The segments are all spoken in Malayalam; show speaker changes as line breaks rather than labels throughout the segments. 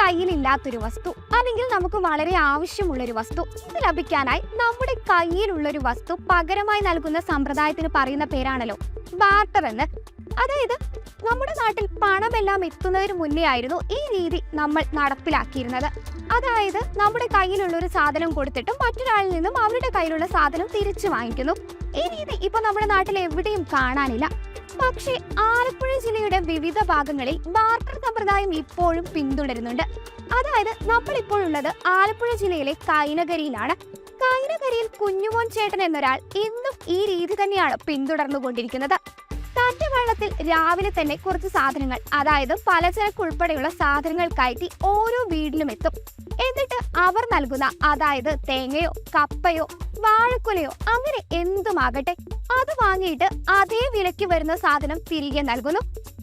കയ്യിലില്ലാത്തൊരു വസ്തു അല്ലെങ്കിൽ നമുക്ക് വളരെ ആവശ്യമുള്ളൊരു വസ്തു ഇത് ലഭിക്കാനായി നമ്മുടെ കയ്യിലുള്ളൊരു വസ്തു പകരമായി നൽകുന്ന സമ്പ്രദായത്തിന് പറയുന്ന പേരാണല്ലോ ബാർട്ടർ എന്ന്. അതായത് നമ്മുടെ നാട്ടിൽ പണമെല്ലാം എത്തുന്നതിന് മുന്നേ ആയിരുന്നു ഈ രീതി നമ്മൾ നടപ്പിലാക്കിയിരുന്നത്. അതായത് നമ്മുടെ കയ്യിലുള്ള ഒരു സാധനം കൊടുത്തിട്ട് മറ്റൊരാളിൽ നിന്നും അവരുടെ കയ്യിലുള്ള സാധനം തിരിച്ചു വാങ്ങിക്കുന്നു. ഈ രീതി ഇപ്പൊ നമ്മുടെ നാട്ടിൽ എവിടെയും കാണാനില്ല. പക്ഷേ ആലപ്പുഴ ജില്ലയുടെ വിവിധ ഭാഗങ്ങളിൽ ബാർട്ടർ സമ്പ്രദായം ഇപ്പോഴും പിന്തുടരുന്നുണ്ട്. അതായത് നമ്മൾ ഇപ്പോഴുള്ളത് ആലപ്പുഴ ജില്ലയിലെ കൈനകരിയിലാണ് കൈനകരിയിൽ കുഞ്ഞുമോൻ ചേട്ടൻ എന്നൊരാൾ ഇന്നും ഈ രീതി തന്നെയാണ് പിന്തുടർന്നുകൊണ്ടിരിക്കുന്നത്. തന്റെ വള്ളത്തിൽ രാവിലെ തന്നെ കുറച്ച് സാധനങ്ങൾ അതായത് പലചരക്ക് ഉൾപ്പെടെയുള്ള സാധനങ്ങൾ കയറ്റി ഓരോ വീട്ടിലും എത്തും. എന്നിട്ട് അവർ നൽകുന്ന അതായത് തേങ്ങയോ കപ്പയോ വാഴക്കുലയോ അങ്ങനെ എന്തുമാകട്ടെ അത് വാങ്ങിയിട്ട് അതേ വിലയ്ക്ക് വരുന്ന സാധനം തിരികെ നൽകുന്നു.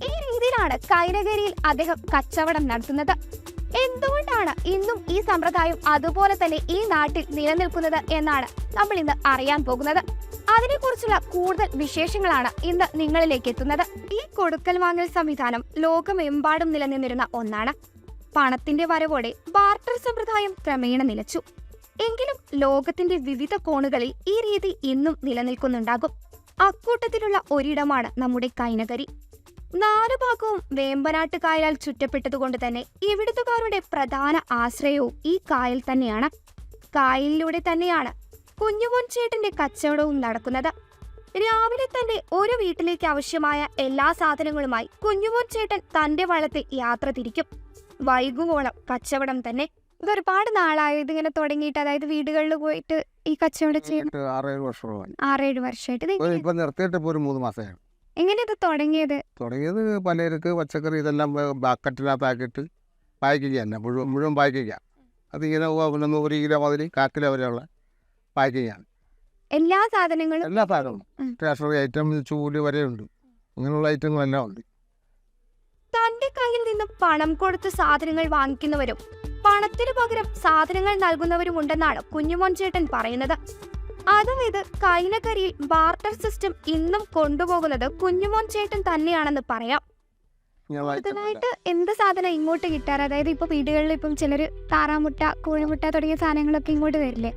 ഈ രീതിയിലാണ് കൈനകരിയിൽ അദ്ദേഹം കച്ചവടം നടത്തുന്നത്. എന്തുകൊണ്ടാണ് ഇന്നും ഈ സമ്പ്രദായം അതുപോലെ തന്നെ ഈ നാട്ടിൽ നിലനിൽക്കുന്നത് എന്നാണ് നമ്മൾ ഇന്ന് അറിയാൻ പോകുന്നത്. അതിനെക്കുറിച്ചുള്ള കൂടുതൽ വിശേഷങ്ങളാണ് ഇന്ന് നിങ്ങളിലേക്ക് എത്തുന്നത്. ഈ കൊടുക്കൽ വാങ്ങൽ സംവിധാനം ലോകമെമ്പാടും നിലനിന്നിരുന്ന ഒന്നാണ്. പണത്തിന്റെ വരവോടെ ബാർട്ടർ സമ്പ്രദായം ക്രമേണ നിലച്ചു. എങ്കിലും ലോകത്തിന്റെ വിവിധ കോണുകളിൽ ഈ രീതി ഇന്നും നിലനിൽക്കുന്നുണ്ടാകും. അക്കൂട്ടത്തിലുള്ള ഒരിടമാണ് നമ്മുടെ കൈനകരി. നാലു ഭാഗവും വേമ്പനാട്ട് കായലാൽ ചുറ്റപ്പെട്ടതുകൊണ്ട് തന്നെ ഇവിടുത്തുകാരുടെ പ്രധാന ആശ്രയവും ഈ കായൽ തന്നെയാണ്. കായലിലൂടെ തന്നെയാണ് കുഞ്ഞുമോൻ ചേട്ടന്റെ കച്ചവടവും നടക്കുന്നത്. രാവിലെ തന്നെ ഒരു വീട്ടിലേക്ക് ആവശ്യമായ എല്ലാ സാധനങ്ങളുമായി കുഞ്ഞുമോൻ ചേട്ടൻ തന്റെ വള്ളത്തിൽ യാത്ര തിരിക്കും. വൈകുവോളം കച്ചവടം തന്നെ. ഇത് ഒരുപാട് നാളായത് ഇങ്ങനെ തുടങ്ങിയിട്ട് അതായത് വീടുകളിൽ പോയിട്ട് ഈ കച്ചവടം
ചെയ്യും ആറേഴ് വർഷമായി
ആറേഴ് വർഷമായിട്ട് എങ്ങനെയത്
ഇപ്പൊ നിർത്തിയിട്ട് ഒരു മൂന്ന് മാസമായി
എങ്ങനെ ഇത് തുടങ്ങിയത്?
തുടങ്ങിയത് പലർക്ക് പച്ചക്കറി ഇതെല്ലാം ബക്കറ്റിനകത്താക്കിയിട്ട് പാക്കിങ് ചെയ്യാൻ മുഴുവൻ മുഴുവൻ പാക്കിങ് അതിങ്ങനെ ഒരു കിലോ മുതൽ കാ കിലോ വരെയുള്ള പാക്കിങ് ചെയ്യാൻ.
എല്ലാ സാധനങ്ങളും
എല്ലാ സാധനവും. സ്റ്റേഷനറി ഐറ്റം ചൂൽ വരെ ഉണ്ട്. അങ്ങനെയുള്ള ഐറ്റങ്ങളെല്ലാം ഉണ്ട്.
തന്റെ കയ്യിൽ നിന്ന് പണം കൊടുത്ത് സാധനങ്ങൾ വാങ്ങിക്കുന്നവരും പണത്തിനു പകരം സാധനങ്ങൾ നൽകുന്നവരും ഉണ്ടെന്നാണ് കുഞ്ഞുമോൻ ചേട്ടൻ പറയുന്നത്. അതായത് കൈനകരിയിൽ ബാർട്ടർ സിസ്റ്റം ഇന്നും കൊണ്ടുപോകുന്നത് കുഞ്ഞുമോൻ ചേട്ടൻ തന്നെയാണെന്ന് പറയാം. കൂടുതലായിട്ട് എന്ത് സാധനം ഇങ്ങോട്ട് കിട്ടാറ്? അതായത് ഇപ്പൊ വീടുകളിൽ ഇപ്പം ചിലര് താറാമുട്ട കോഴിമുട്ട തുടങ്ങിയ സാധനങ്ങളൊക്കെ ഇങ്ങോട്ട് വരില്ലേ?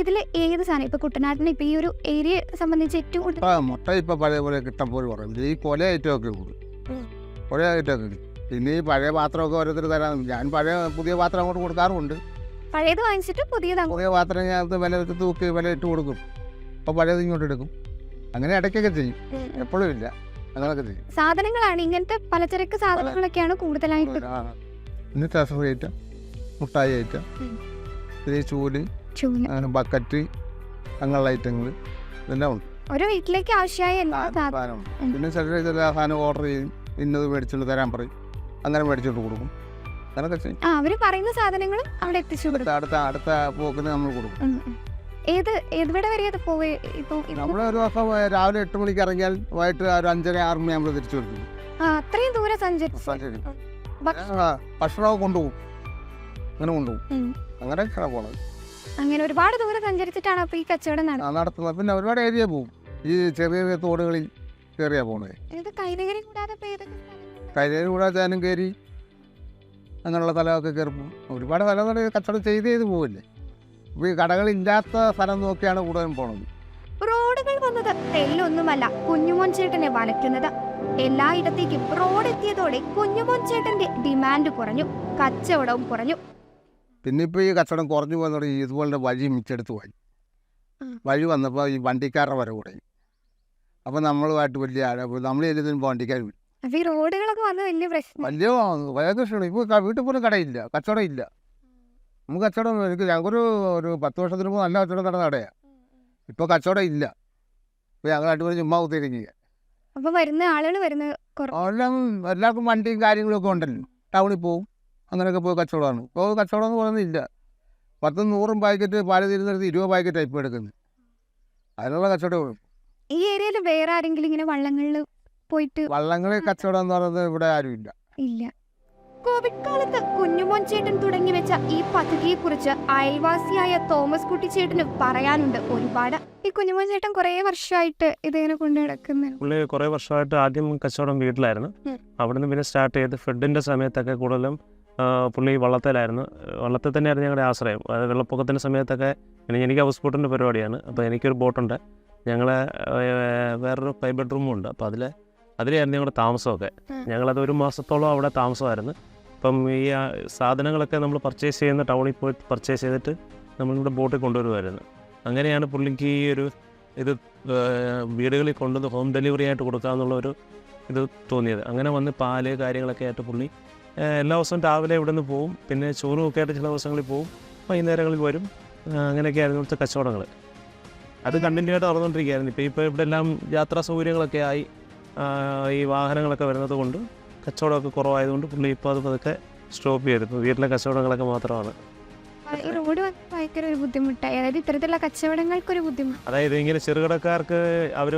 ഇതിൽ ഏത് സാധനം? ഇപ്പൊ കുട്ടനാട്ടിന് ഇപ്പൊ ഈ ഒരു ഏരിയ സംബന്ധിച്ച് ഏറ്റവും കൂടുതൽ
മുട്ട ഇപ്പൊ പഴയ പോലെ കിട്ടാൻ പോലും പറയും ഈ കൊല ഐറ്റമൊക്കെ കൂടും. കൊല ഐറ്റമൊക്കെ പിന്നെ ഈ പഴയ പാത്രമൊക്കെ ഓരോരുത്തർ തരാൻ ഞാൻ പഴയ പുതിയ പാത്രം അങ്ങോട്ട് കൊടുക്കാറുണ്ട്
പഴയത് വാങ്ങിച്ചിട്ട് പുതിയതാണ്
പുതിയ പാത്രം ഞാൻ വില തൂക്കി വില ഇട്ട് കൊടുക്കും. അപ്പോൾ പഴയത് ഇങ്ങോട്ട് എടുക്കും. അങ്ങനെ ഇടയ്ക്കൊക്കെ ചെയ്യും. എപ്പോഴും ഇല്ല.
സാധനങ്ങളാണ്. ഇങ്ങനത്തെ പലചരക്ക് സാധനങ്ങളൊക്കെയാണ് കൂടുതലായിട്ട്
ആ. പിന്നെ ടെസറി ഐറ്റം മുട്ടായി ഐറ്റം പിന്നെ ചൂൽ
ചൂൽ.
അങ്ങനെ ബക്കറ്റ് അങ്ങനെയുള്ള ഐറ്റങ്ങൾ ഇതെല്ലാം ഉണ്ട്.
ഒരു വീട്ടിലേക്ക് ആവശ്യമായ എല്ലാ
പിന്നെ ചിലർ ചില സാധനം ഓർഡർ ചെയ്യും. ഇന്നത് മേടിച്ചുകൊണ്ട് തരാൻ പറയും. അങ്ങനെ മേടിച്ചോണ്ട് കൊടുക്കും.
അവർ പറയുന്ന സാധനങ്ങളും അവിടെ എത്തിച്ചു കൊടുക്കും.
അടുത്ത അടുത്ത പോക്കിന് നമ്മൾ കൊടുക്കും.
ഏത് എവിടെ വരെ അത് പോവേ ഇപ്പൊ
നമ്മൾ ഒരു ദിവസം രാവിലെ എട്ട് മണിക്ക് ഇറങ്ങിയാൽ വൈകിട്ട് ഒരു അഞ്ചര ആറ് മണി നമ്മൾ തിരിച്ചു വരുന്നു
ആ, അത്രയും ദൂരെ സഞ്ചരിച്ചു
ശരി
ഭക്ഷ-
ആ, ഭക്ഷണമൊക്കെ കൊണ്ടുപോകും. അങ്ങനെ കൊണ്ടുപോകും.
ഉം.
അങ്ങനെയൊക്കെയാണ് പോണത്.
അങ്ങനെ ഒരുപാട് ദൂരം സഞ്ചരിച്ചിട്ടാണ് അപ്പൊ ഈ കച്ചവടം നടന്നത്
ആ, നടത്തുന്നത്. പിന്നെ ഒരുപാട് ഏരിയ പോകും. ഈ ചെറിയ ചെറിയ തോടുകളിൽ കയറിയാ പോണത്.
ഇത് കൈനഗരി കൂടാതെ ഇപ്പൊ ഏതൊക്കെ സ്ഥലങ്ങളുണ്ട്?
കൈരേരി കൂടെ ചാനും കയറി അങ്ങനെയുള്ള സ്ഥലമൊക്കെ കയറി പോകും. ഒരുപാട് സ്ഥലം കച്ചവടം ചെയ്ത് ചെയ്ത് പോവില്ലേ? കടകളില്ലാത്ത സ്ഥലം നോക്കിയാണ് കൂടുതലും പോണത്.
റോഡുകൾ വന്നത് തെല്ലൊന്നുമല്ല കുഞ്ഞുമോൻ ചേട്ടനെ വലയ്ക്കുന്നത്. എല്ലായിടത്തേക്കും റോഡ് എത്തിയതോടെ കുഞ്ഞുമോൻ ചേട്ടന്റെ ഡിമാൻഡ് കുറഞ്ഞു കച്ചവടവും കുറഞ്ഞു.
പിന്നെ ഇപ്പോൾ ഈ കച്ചവടം കുറഞ്ഞു പോകുന്നതോടെ ഇതുപോലെ വഴി മിച്ചെടുത്ത് പോയി. വഴി വന്നപ്പോൾ ഈ വണ്ടിക്കാരുടെ വരെ കുറയും അപ്പോൾ നമ്മളുമായിട്ട് വലിയ നമ്മൾ ചെല്ലുന്നതിന് വണ്ടിക്കാർ വരും
ഈ റോഡുകളൊക്കെ വന്ന് വലിയ പ്രശ്നം
വലിയ ക്ഷീണം ഇപ്പോൾ വീട്ടിൽ പോലും കടയില്ല കച്ചവടം ഇല്ല. നമുക്ക് കച്ചവടം എനിക്ക് ഞങ്ങൾക്കൊരു ഒരു പത്ത് വർഷത്തിന് മുമ്പ് നല്ല കച്ചവടം നടന്ന കടയാണ് ഇപ്പോൾ കച്ചവടം ഇല്ല. ഇപ്പോൾ ഞങ്ങൾ രണ്ടുപേരും ചുമ്മാ കുത്തിയിരിക്കുക
അപ്പോൾ വരുന്ന ആളുകൾ വരുന്ന
എല്ലാം എല്ലാവർക്കും വണ്ടിയും കാര്യങ്ങളൊക്കെ ഉണ്ടല്ലോ. ടൗണിൽ പോകും അങ്ങനെയൊക്കെ പോയി കച്ചവടമാണ്. ഇപ്പോൾ കച്ചവടം എന്ന് പറയുന്നില്ല പത്തും നൂറും പാക്കറ്റ് പാൽ തിരുന്നെടുത്ത് ഇരുപത് പാക്കറ്റ് ഇപ്പോൾ എടുക്കുന്നത്. അതിനുള്ള കച്ചവടം
ഈ ഏരിയയിൽ വേറെ ആരെങ്കിലും ഇങ്ങനെ വള്ളങ്ങളിൽ പോയിട്ട്
വള്ളങ്ങളിൽ കച്ചവടം എന്ന് പറയുന്നത് ഇവിടെ ആരും
ഇല്ല. ഇല്ല. കോവിഡ് കാലത്ത് കുഞ്ഞുമോൻ ചേട്ടൻ തുടങ്ങി വെച്ച ഈ പദ്ധതിയെ കുറിച്ച് അയൽവാസിയായ തോമസ് കുട്ടി ചേട്ടനും പറയാനുണ്ട് ഒരുപാട്. ഈ കുഞ്ഞുമോൻ ചേട്ടൻ കുറെ വർഷമായിട്ട് ഇതിങ്ങനെ കൊണ്ടു നടക്കുന്നത്
പുള്ളി കുറേ വർഷമായിട്ട് ആദ്യം കച്ചവടം വീട്ടിലായിരുന്നു. അവിടുന്ന് പിന്നെ സ്റ്റാർട്ട് ചെയ്ത് ഫെഡിന്റെ സമയത്തൊക്കെ കൂടുതലും പുള്ളി വള്ളത്തിലായിരുന്നു. വള്ളത്തിൽ തന്നെയായിരുന്നു ഞങ്ങളുടെ ആശ്രയം. അത് വെള്ളപ്പൊക്കത്തിന്റെ സമയത്തൊക്കെ പിന്നെ എനിക്ക് ഹൗസ് ബോട്ടിന്റെ പരിപാടിയാണ്. അപ്പോൾ എനിക്കൊരു ബോട്ടുണ്ട്. ഞങ്ങളെ വേറൊരു ഫൈവ് ബെഡ്റൂമും ഉണ്ട്. അപ്പോൾ അതിൽ അതിലായിരുന്നു ഞങ്ങളുടെ താമസമൊക്കെ. ഞങ്ങളത് ഒരു മാസത്തോളം അവിടെ താമസമായിരുന്നു. അപ്പം ഈ സാധനങ്ങളൊക്കെ നമ്മൾ പർച്ചേസ് ചെയ്യുന്ന ടൗണിൽ പോയി പർച്ചേസ് ചെയ്തിട്ട് നമ്മളിവിടെ ബോട്ടിൽ കൊണ്ടുവരുമായിരുന്നു അങ്ങനെയാണ് പുള്ളിക്ക് ഈ ഒരു ഇത് വീടുകളിൽ കൊണ്ടുവന്ന് ഹോം ഡെലിവറി ആയിട്ട് കൊടുക്കാമെന്നുള്ള ഒരു ഇത് തോന്നിയത്. അങ്ങനെ വന്ന് പാൽ കാര്യങ്ങളൊക്കെ ആയിട്ട് പുള്ളി എല്ലാ ദിവസവും രാവിലെ ഇവിടെ നിന്ന് പോവും. പിന്നെ ചോറും ഒക്കെ ആയിട്ട് ചില ദിവസങ്ങളിൽ പോവും. വൈകുന്നേരങ്ങളിൽ വരും. അങ്ങനെയൊക്കെ അങ്ങനെയൊക്കെയായിരുന്നു ഇവിടുത്തെ കച്ചവടങ്ങൾ. അത് കണ്ടിന്യൂ ആയിട്ട് നടന്നുകൊണ്ടിരിക്കുകയായിരുന്നു. ഇപ്പോൾ ഇപ്പോൾ ഇവിടെ എല്ലാം യാത്രാ സൗകര്യങ്ങളൊക്കെ ആയി. ഈ വാഹനങ്ങളൊക്കെ വരുന്നത് കൊണ്ട് കച്ചവടമൊക്കെ കുറവായതുകൊണ്ട് പുള്ളി ഇപ്പോൾ അത് പതുക്കെ സ്റ്റോപ്പ് ചെയ്തു ഇപ്പോൾ വീട്ടിലെ കച്ചവടങ്ങളൊക്കെ മാത്രമാണ്.
ഈ റോഡ് ഭയങ്കര ഒരു ബുദ്ധിമുട്ടായി. അതായത് ഇത്തരത്തിലുള്ള കച്ചവടങ്ങൾക്കൊരു ബുദ്ധിമുട്ട്.
അതായത് ഇങ്ങനെ ചെറുകിടക്കാർക്ക് അവർ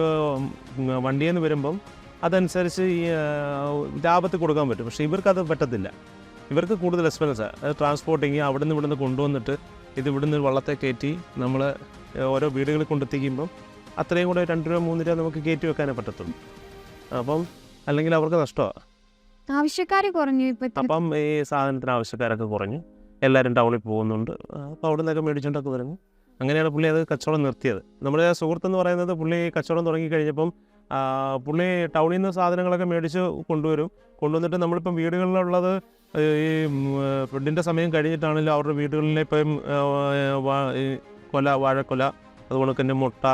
വണ്ടിയിൽ നിന്ന് വരുമ്പം അതനുസരിച്ച് ഈ ലാഭത്തിൽ കൊടുക്കാൻ പറ്റും. പക്ഷേ അത് പറ്റത്തില്ല. ഇവർക്ക് കൂടുതൽ എക്സ്പെൻസാണ് അത് ട്രാൻസ്പോർട്ടിങ് അവിടെ നിന്ന് ഇവിടുന്ന് കൊണ്ടുവന്നിട്ട് ഇത് ഇവിടുന്ന് വള്ളത്തെ കയറ്റി നമ്മൾ ഓരോ വീടുകളിൽ കൊണ്ടെത്തിക്കുമ്പം അത്രയും കൂടെ രണ്ട് രൂപ മൂന്ന് രൂപ നമുക്ക് കയറ്റി വെക്കാനേ പറ്റത്തുള്ളൂ. അപ്പം അല്ലെങ്കിൽ അവർക്ക് നഷ്ടമാണ്.
ആവശ്യക്കാർ കുറഞ്ഞു
അപ്പം ഈ സാധനത്തിന് ആവശ്യക്കാരൊക്കെ കുറഞ്ഞു. എല്ലാവരും ടൗണിൽ പോകുന്നുണ്ട്. അപ്പോൾ അവിടെ നിന്നൊക്കെ മേടിച്ചുകൊണ്ടൊക്കെ വരുന്നു അങ്ങനെയാണ് പുള്ളി അത് കച്ചവടം നിർത്തിയത്. നമ്മുടെ സുഹൃത്ത് എന്ന് പറയുന്നത് പുള്ളി കച്ചവടം തുടങ്ങി കഴിഞ്ഞപ്പം പുള്ളി ടൗണിൽ നിന്ന് സാധനങ്ങളൊക്കെ മേടിച്ച് കൊണ്ടുവരും. കൊണ്ടുവന്നിട്ട് നമ്മളിപ്പം വീടുകളിലുള്ളത് ഈ ഫുഡിന്റെ സമയം കഴിഞ്ഞിട്ടാണെങ്കിലും അവരുടെ വീടുകളിലെ ഇപ്പം കൊല വാഴക്കൊല അതുപോലെ തന്നെ മുട്ട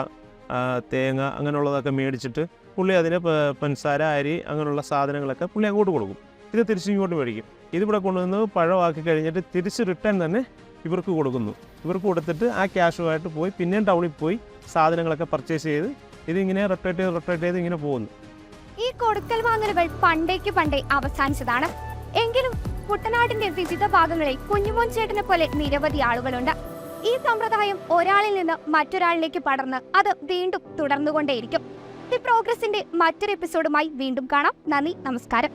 തേങ്ങ അങ്ങനെയുള്ളതൊക്കെ മേടിച്ചിട്ട് പുള്ളി അതിന് പെൻസാര അരി അങ്ങനെയുള്ള സാധനങ്ങളൊക്കെ പുള്ളി അങ്ങോട്ട് കൊടുക്കും. ഇത് തിരിച്ച് ഇങ്ങോട്ട് മേടിക്കും. ഇതിവിടെ കൊണ്ടുവന്ന് പഴമാക്കി കഴിഞ്ഞിട്ട് തിരിച്ച് റിട്ടേൺ തന്നെ ഇവർക്ക് കൊടുക്കുന്നു. ഇവർക്ക് കൊടുത്തിട്ട് ആ ക്യാഷുമായിട്ട് പോയി പിന്നെയും ടൗണിൽ പോയി സാധനങ്ങളൊക്കെ പർച്ചേസ് ചെയ്ത് ഇതിങ്ങനെ റൊട്ടേറ്റ് ചെയ്ത് റൊട്ടേറ്റ് ചെയ്ത് ഇങ്ങനെ പോകുന്നു.
ഈ കൊടുക്കൽ വാങ്ങലുകൾ പണ്ടേക്ക് പണ്ടേ അവസാനിച്ചതാണ്. എങ്കിലും കുട്ടനാടിന്റെ വിവിധ ഭാഗങ്ങളിൽ കുഞ്ഞുമോൻ ചേട്ടനെ പോലെ നിരവധി ആളുകളുണ്ട്. ഈ സമ്പ്രദായം ഒരാളിൽ നിന്ന് മറ്റൊരാളിലേക്ക് പടർന്ന് അത് വീണ്ടും തുടർന്നുകൊണ്ടേയിരിക്കും. ദി പ്രോഗ്രസിന്റെ മറ്റൊരു എപ്പിസോഡുമായി വീണ്ടും കാണാം. നന്ദി നമസ്കാരം.